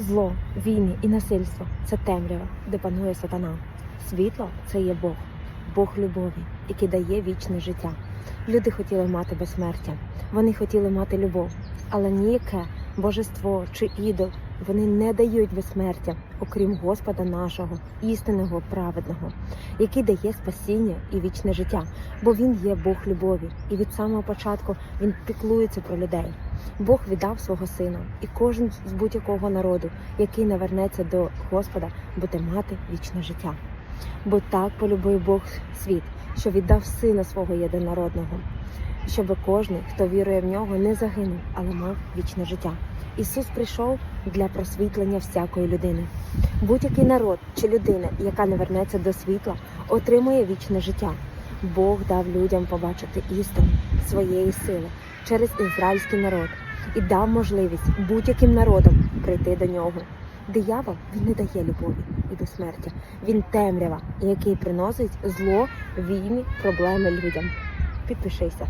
Зло, війни і насильство це темрява, де панує сатана. Світло це є Бог, Бог любові, який дає вічне життя. Люди хотіли мати безсмертя, вони хотіли мати любов, але ніяке божество чи ідол вони не дають безсмертя, окрім Господа нашого, істинного, праведного, який дає спасіння і вічне життя, бо він є Бог любові, і від самого початку він піклується про людей. Бог віддав свого сина, і кожен з будь-якого народу, який навернеться до Господа, буде мати вічне життя. Бо так полюбив Бог світ, що віддав сина свого єдинородного, щоб кожен, хто вірує в нього, не загинув, але мав вічне життя. Ісус прийшов для просвітлення всякої людини. Будь-який народ чи людина, яка не вернеться до світла, отримує вічне життя. Бог дав людям побачити істину своєї сили через ізраїльський народ і дав можливість будь-яким народам прийти до нього. Диявол він не дає любові і безсмертя. Він темрява, який приносить зло, війни, проблеми людям. Підпишися.